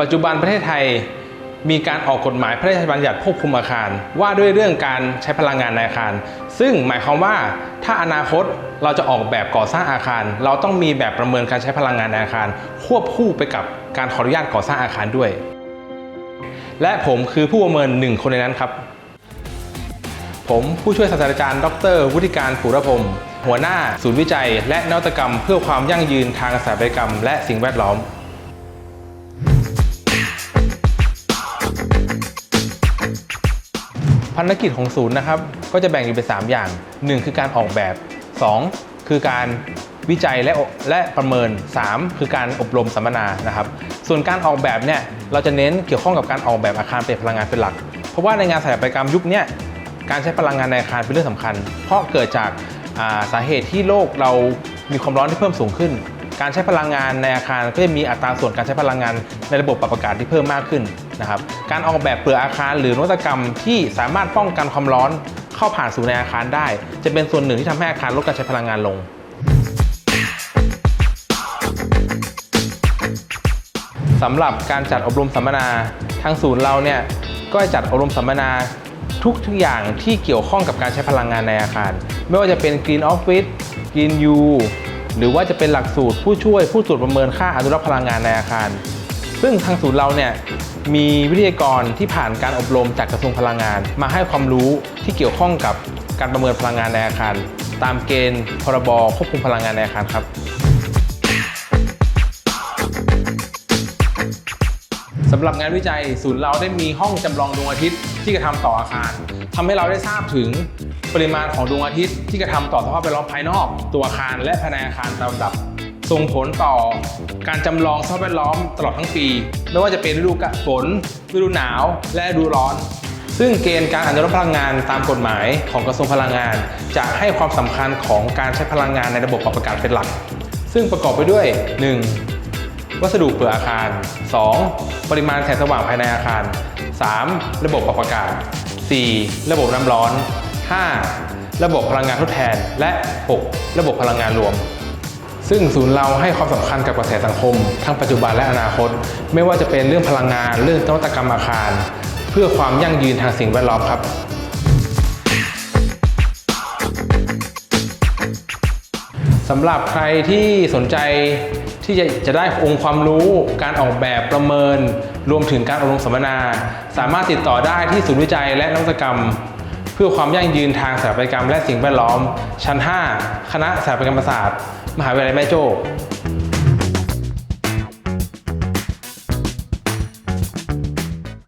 ปัจจุบันประเทศไทยมีการออกกฎหมายพระราชบัญญัติควบคุมอาคาร ว่าด้วยเรื่องการใช้พลังงานในอาคาร ซึ่งหมายความว่าถ้าอนาคตเราจะออกแบบก่อสร้างอาคาร เราต้องมีแบบประเมินการใช้พลังงานในอาคาร ควบคู่ไปกับการขออนุญาตก่อสร้างอาคารด้วย และผมคือผู้ประเมินหนึ่งคนในนั้นครับ ผมผู้ช่วยศาสตราจารย์ ดร วุฒิการผูรพรหมหัวหน้าศูนย์วิจัย และนวัตกรรม เพื่อความยั่งยืนทางสถาปัตยกรรม และสิ่งแวดล้อม ภารกิจของศูนย์นะครับ ก็จะแบ่งอยู่เป็น 3 อย่าง 1 คือการออกแบบ 2 คือการวิจัยและและประเมิน 3 คือการอบรมสัมมนานะครับ ส่วนการออกแบบเนี่ยเราจะเน้นเกี่ยวข้องกับการออกแบบอาคารเป็นพลังงานเป็นหลัก เพราะว่าในงานสถาปัตยกรรมยุคนี้ การใช้พลังงานในอาคารเป็นเรื่องสำคัญ เพราะเกิดจากาสาเหตุที่โลกเรามีความร้อนที่เพิ่มสูงขึ้น การใช้พลังงานในอาคารก็จะมีอัตราส่วนการใช้พลังงานในระบบปรับอากาศที่เพิ่มมากขึ้นนะครับ การออกแบบเปลือกอาคารหรือนวัตกรรมที่สามารถป้องกันความร้อนเข้าผ่านสู่ในอาคารได้ จะเป็นส่วนหนึ่งที่ทำให้อาคารลดการใช้พลังงานลงสำหรับการจัดอบรมสัมมนาทางศูนย์เราเนี่ยก็จะจัดอบรมสัมมนา ทุกทุกอย่างที่เกี่ยวข้องกับการใช้พลังงานในอาคาร ไม่ว่าจะเป็น Green Office Green U หรือว่าจะเป็นหลักสูตรผู้ช่วยผู้ตรวจประเมินค่าอนุรักษ์พลังงานในอาคาร ซึ่งทางศูนย์เราเนี่ยมีวิทยากรที่ผ่านการอบรมจากกระทรวงพลังงาน มาให้ความรู้ที่เกี่ยวข้องกับการประเมินพลังงานในอาคาร ตามเกณฑ์พรบควบคุมพลังงานในอาคารครับ สำหรับงานวิจัยศูนย์เราได้มีห้องจำลองดวงอาทิตย์ที่กระทำต่ออาคารทำให้เราได้ทราบถึงปริมาณของดวงอาทิตย์ที่กระทำต่อสภาพแวดล้อมภายนอก ตัวอาคารและภายในอาคารตามลำดับ ส่งผลต่อการจำลองสภาพแวดล้อมตลอดทั้งปี ไม่ว่าจะเป็นฤดูฝนฤดูหนาว และฤดูร้อน ซึ่งเกณฑ์การอนุรักษ์พลังงานตามกฎหมายของกระทรวงพลังงาน จะให้ความสำคัญของการใช้พลังงานในระบบปรับอากาศเป็นหลัก ซึ่งประกอบไปด้วย 1. วัสดุเปลือกอาคาร 2. ปริมาณแสงสว่างภายในอาคาร 3. ระบบปรับอากาศ 4. ระบบน้ำร้อน 5. ระบบพลังงานทดแทน และ 6. ระบบพลังงานรวม ซึ่งศูนย์เราให้ความสำคัญกับกระแสสังคม ทั้งปัจจุบันและอนาคต ไม่ว่าจะเป็นเรื่องพลังงานเรื่องนวัตกรรมอาคาร เพื่อความยั่งยืนทางสิ่งแวดล้อมครับสำหรับใครที่สนใจ ที่จะจะได้องค์ความรู้ การออกแบบประเมิน รวมถึงการอบรมสัมมนา สามารถติดต่อได้ที่ศูนย์วิจัยและนวัตกรรม เพื่อความยั่งยืนทางสถาปัตยกรรมและสิ่งแวดล้อม ชั้น 5 คณะสถาปัตยกรรมศาสตร์ มหาวิทยาลัยแม่โจ้